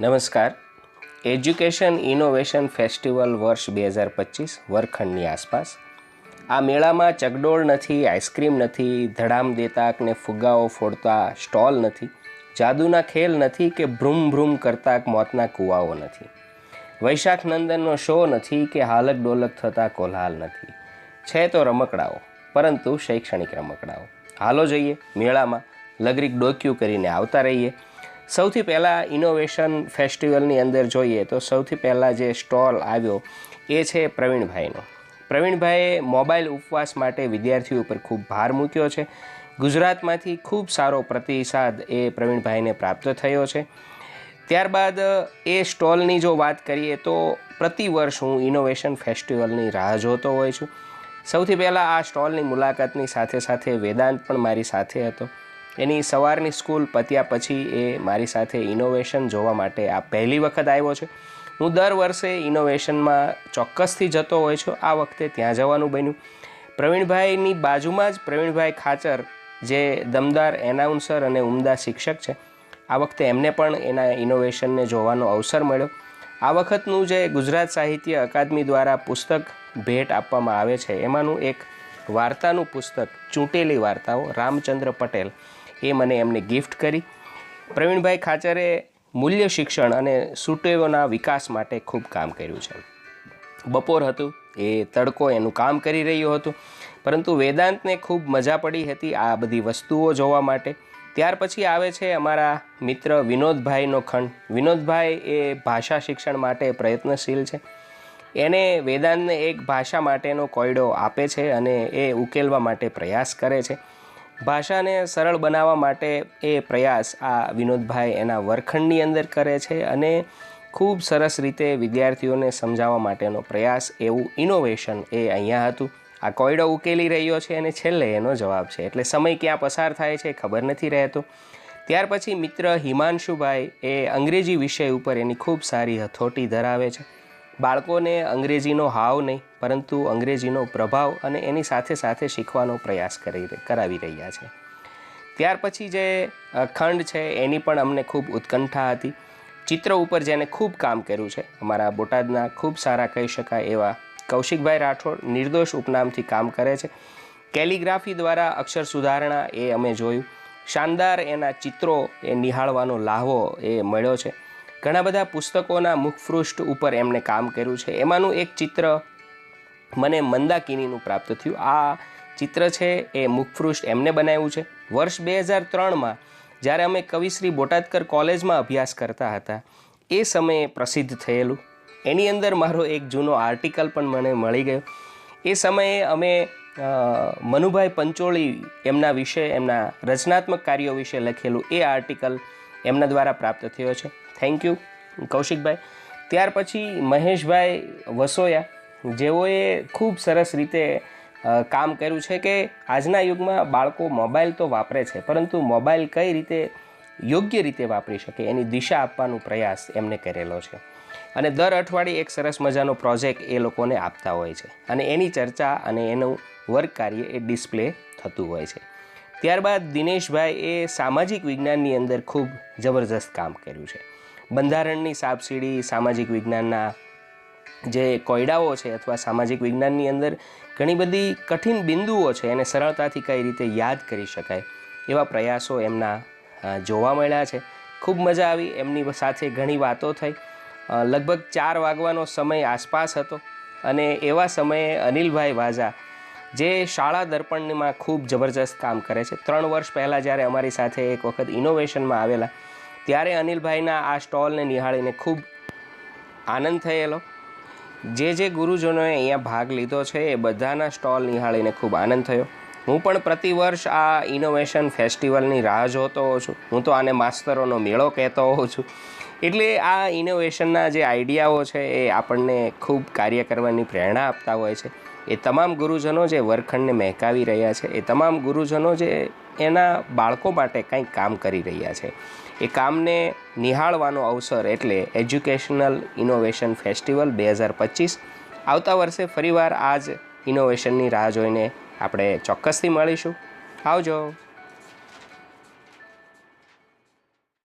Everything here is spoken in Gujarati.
નમસ્કાર. એજ્યુકેશન ઇનોવેશન ફેસ્ટિવલ વર્ષ બે હજાર પચીસ વરખંડની આસપાસ. આ મેળામાં ચગડોળ નથી, આઈસ્ક્રીમ નથી, ધડામ દેતાક ને ફુગ્ગાઓ ફોડતા સ્ટોલ નથી, જાદુના ખેલ નથી કે ભ્રૂમ ભ્રૂમ કરતા મોતના કૂવાઓ નથી. વૈશાખ નંદનનો શો નથી કે હાલક ડોલક થતા કોલ્હાલ નથી. છે તો રમકડાઓ, પરંતુ શૈક્ષણિક રમકડાઓ. હાલો જઈએ મેળામાં, લગરીક ડોક્યુ કરીને આવતા રહીએ. સૌથી પહેલાં ઇનોવેશન ફેસ્ટિવલની અંદર જોઈએ તો સૌથી પહેલાં જે સ્ટોલ આવ્યો એ છે પ્રવીણભાઈનો. પ્રવીણભાઈએ મોબાઈલ ઉપવાસ માટે વિદ્યાર્થીઓ ઉપર ખૂબ ભાર મૂક્યો છે. ગુજરાતમાંથી ખૂબ સારો પ્રતિસાદ એ પ્રવીણભાઈને પ્રાપ્ત થયો છે. ત્યારબાદ એ સ્ટોલની જો વાત કરીએ તો પ્રતિ વર્ષ હું ઇનોવેશન ફેસ્ટિવલની રાહ જોતો હોઉં છું. સૌથી પહેલાં આ સ્ટોલની મુલાકાતની સાથે સાથે વેદાંત પણ મારી સાથે હતો. એની સવારની સ્કૂલ પત્યા પછી એ મારી સાથે ઇનોવેશન જોવા માટે આ પહેલી વખત આવ્યો છે. હું દર વર્ષે ઇનોવેશનમાં ચોક્કસથી જતો હોય છું. આ વખતે ત્યાં જવાનું બન્યું. પ્રવીણભાઈની બાજુમાં જ પ્રવીણભાઈ ખાચર, જે દમદાર એનાઉન્સર અને ઉમદા શિક્ષક છે, આ વખતે એમને પણ એના ઇનોવેશનને જોવાનો અવસર મળ્યો. આ વખતનું જે ગુજરાત સાહિત્ય અકાદમી દ્વારા પુસ્તક ભેટ આપવામાં આવે છે, એમાંનું એક વાર્તાનું પુસ્તક, ચૂંટેલી વાર્તાઓ, રામચંદ્ર પટેલ. એ મને એમને ગિફ્ટ કરી. પ્રવીણભાઈ ખાચરે મૂલ્ય શિક્ષણ અને સુટેવોના વિકાસ માટે ખૂબ કામ કર્યું છે. બપોર હતું, એ તડકો એનું કામ કરી રહ્યું હતું, પરંતુ વેદાંતને ખૂબ મજા પડી હતી આ બધી વસ્તુઓ જોવા માટે. ત્યાર પછી આવે છે અમારા મિત્ર વિનોદભાઈનો ખંડ. વિનોદભાઈ એ ભાષા શિક્ષણ માટે પ્રયત્નશીલ છે. એને વેદાંતને એક ભાષા માટેનો કોયડો આપે છે અને એ ઉકેલવા માટે પ્રયાસ કરે છે. ભાષાને સરળ બનાવવા માટે એ પ્રયાસ આ વિનોદભાઈ એના વર્ખંડની અંદર કરે છે અને ખૂબ સરસ રીતે વિદ્યાર્થીઓને સમજાવવા માટેનો પ્રયાસ એવું ઇનોવેશન એ અહીંયા હતું. આ કોયડો ઉકેલી રહ્યો છે અને છેલ્લે એનો જવાબ છે. એટલે સમય ક્યાં પસાર થાય છે ખબર નથી રહેતો. ત્યાર પછી મિત્ર હિમાંશુભાઈ એ અંગ્રેજી વિષય ઉપર એની ખૂબ સારી હથોટી ધરાવે છે. બાળકોને અંગ્રેજીનો હાવ નહીં, પરંતુ અંગ્રેજીનો પ્રભાવ અને એની સાથે સાથે શીખવાનો પ્રયાસ કરી કરાવી રહ્યા છે. ત્યાર પછી જે ખંડ છે એની પણ અમને ખૂબ ઉત્કંઠા હતી. ચિત્ર ઉપર જેને ખૂબ કામ કર્યું છે, અમારા બોટાદના ખૂબ સારા કહી શકાય એવા કૌશિકભાઈ રાઠોડ નિર્દોષ ઉપનામથી કામ કરે છે. કેલિગ્રાફી દ્વારા અક્ષર સુધારણા એ અમે જોયું. શાનદાર એના ચિત્રો એ નિહાળવાનો લાહવો એ મળ્યો છે. ઘણા બધા પુસ્તકોના મુખપૃષ્ઠ ઉપર એમણે કામ કર્યું છે. એમાંનું એક ચિત્ર મને મંદાકિનીનું પ્રાપ્ત થયું. આ ચિત્ર છે એ મુખપૃષ્ઠ એમને બનાવ્યું છે. વર્ષ બે હજાર ત્રણમાં જ્યારે અમે કવિશ્રી બોટાદકર કોલેજમાં અભ્યાસ કરતા હતા, એ સમયે પ્રસિદ્ધ થયેલું. એની અંદર મારો એક જૂનો આર્ટિકલ પણ મને મળી ગયો. એ સમયે અમે મનુભાઈ પંચોળી એમના વિશે, એમના રચનાત્મક કાર્યો વિશે લખેલું એ આર્ટિકલ એમના દ્વારા પ્રાપ્ત થયો છે. Thank you Kaushikbhai. ત્યાર પછી મહેશભાઈ વસોયા, જેઓએ ખૂબ સરસ રીતે કામ કર્યું છે કે આજના યુગમાં બાળકો મોબાઈલ તો વાપરે છે, પરંતુ મોબાઈલ કઈ રીતે યોગ્ય રીતે વાપરી શકે એની દિશા આપવાનો પ્રયાસ એમને કરેલો છે. અને દર અઠવાડિયે એક સરસ મજાનો પ્રોજેક્ટ એ લોકોને આપતા હોય છે. અને એની ચર્ચા અને એનું વર્ક કાર્ય એ ડિસ્પ્લે થતું હોય છે. ત્યારબાદ દિનેશભાઈ એ સામાજિક વિજ્ઞાનની અંદર ખૂબ જબરજસ્ત કામ કર્યું છે. બંધારણની સાપસીડી, સામાજિક વિજ્ઞાનના જે કોયડાઓ છે અથવા સામાજિક વિજ્ઞાનની અંદર ઘણી બધી કઠિન બિંદુઓ છે, એને સરળતાથી કઈ રીતે યાદ કરી શકાય એવા પ્રયાસો એમના જોવા મળ્યા છે. ખૂબ મજા આવી, એમની સાથે ઘણી વાતો થઈ. લગભગ ચાર વાગવાનો સમય આસપાસ હતો અને એવા સમયે અનિલભાઈ વાઝા, જે શાળા દર્પણમાં ખૂબ જબરજસ્ત કામ કરે છે. ત્રણ વર્ષ પહેલાં જ્યારે અમારી સાથે એક વખત ઇનોવેશનમાં આવેલા ત્યારે અનિલભાઈના આ સ્ટોલને નિહાળીને ખૂબ આનંદ થયેલો. જે જે ગુરુજનોએ અહીંયા ભાગ લીધો છે એ બધાના સ્ટોલ નિહાળીને ખૂબ આનંદ થયો. હું પણ પ્રતિવર્ષ આ ઇનોવેશન ફેસ્ટિવલની રાહ જોતો હોઉં છું. હું તો આને માસ્તરોનો મેળો કહેતો હોઉં છું. એટલે આ ઇનોવેશનના જે આઈડિયાઓ છે એ આપણને ખૂબ કાર્ય કરવાની પ્રેરણા આપતા હોય છે. એ તમામ ગુરુજનો જે વર્ગખંડને મહેકાવી રહ્યા છે, એ તમામ ગુરુજનો જે એના બાળકો માટે કંઈક કામ કરી રહ્યા છે. એ કામને નિહાળવાનો અવસર એટલે એજ્યુકેશનલ ઇનોવેશન ફેસ્ટિવલ બે હજાર પચીસ. આવતા વર્ષે ફરીવાર આ જ ઇનોવેશનની રાહ જોઈને આપણે ચોક્કસથી મળીશું. આવજો.